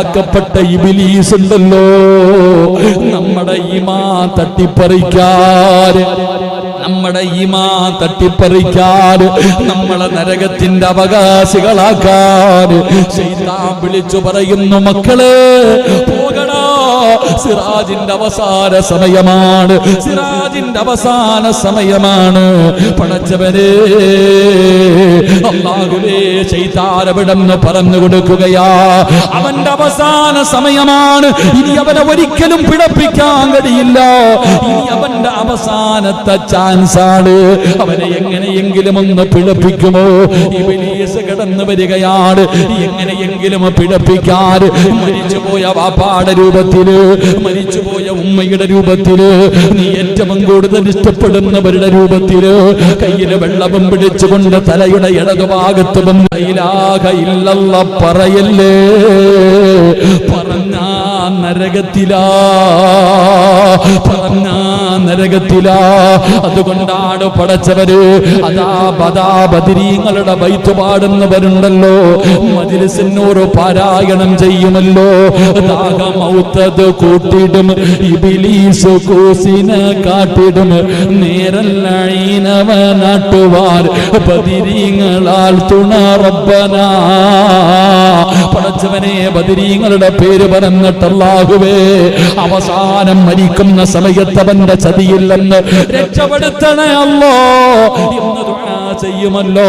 ാക്കപ്പെട്ട ഇബിലീസ് ഉണ്ടല്ലോ നമ്മുടെ ഈമാ തട്ടിപ്പറിക്കാര്. നമ്മുടെ ഈമാ തട്ടിപ്പറിക്കാര് നമ്മളെ നരകത്തിന്റെ അവകാശികളാക്കാര്. ശൈതാൻ വിളിച്ചു പറയുന്നു മക്കളെ സിറാജിന്റെ അവസാന സമയമാണ്. സിറാജിന്റെ അവസാന സമയമാണ്. പടച്ചവരെ അള്ളാഹുവേ ചെയ്താരവിടെന്ന് പറഞ്ഞു കൊടുക്കുകയാ. അവന്റെ അവസാന സമയമാണ്. ഇനി അവനെ ഒരിക്കലും പിടപ്പിക്കാൻ കഴിയില്ല. ഇനി അവന്റെ അവസാനത്തെ ചാൻസ് ആണ് അവനെ എങ്ങനെയെങ്കിലും ഒന്ന് പിടപ്പിക്കുമോ ഇബിലീസ് കടന്നു വരികയാണ്. എങ്ങനെയെങ്കിലും പിഴപ്പിക്കാൻ മരിച്ചുപോയ വാപ്പാടെ രൂപത്തിൽ മരിച്ചുപോയ ഉമ്മയുടെ രൂപത്തിൽ നീ ഏറ്റവും കൂടുതൽ ഇഷ്ടപ്പെടുന്നവരുടെ രൂപത്തിൽ കയ്യിൽ വെള്ളവും പിടിച്ചുകൊണ്ട് തലയുടെ ഇടതുഭാഗത്ത് വന്ന് ഇല്ലല്ല പറയല്ലേ? പറഞ്ഞ നരകത്തിലാ. നരകത്തിലാ. അതുകൊണ്ടാണ് പടച്ചവര് അതാ ബദാ ബദിരീങ്ങളുടെ ബൈത്ത് പാടുന്നവരുണ്ടല്ലോ. മജിലിസിനോട് പാരായണം ചെയ്യുമല്ലോ. ദാഹമൗത്തത് കൂട്ടിടും ഇബിലീസ് കൂസിനെ കാട്ടിടും. നേരല്ലീനവ നാട്ടുവാർ ബദിരീങ്ങളാൽ തുണ റബ്ബനാ. പടച്ചവനെ ബദരീങ്ങളുടെ പേര് പറഞ്ഞിട്ടല്ലാഹുവേ അവസാനം മരിക്കുന്ന സമയത്തവന്റെ ചതിയില്ലെന്ന് രക്ഷപ്പെടുത്തണേ അല്ലോ ചെയ്യുമല്ലോ.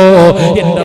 എന്റെ